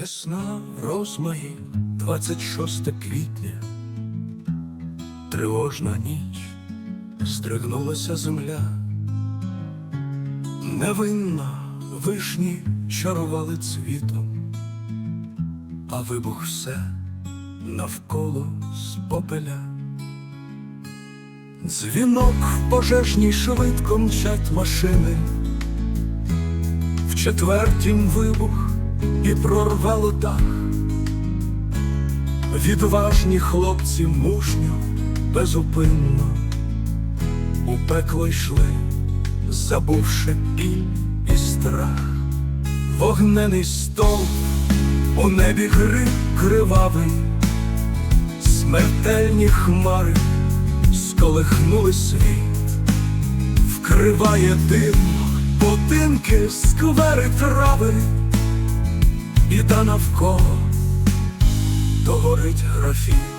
Весна в розмаї, 26 квітня, тривожна ніч, здригнулася земля, невинна вишні чарували цвітом, а вибух все навколо спопеля. Дзвінок в пожежній швидко мчать машини, в четвертім вибух і прорвало дах. Відважні хлопці мужньо, безупинно у пекло йшли, забувши біль і страх. Вогнений стол у небі гри кривавий, смертельні хмари сколихнули світ, вкриває дим, будинки, сквери трави, біда навколо, то горить графіт.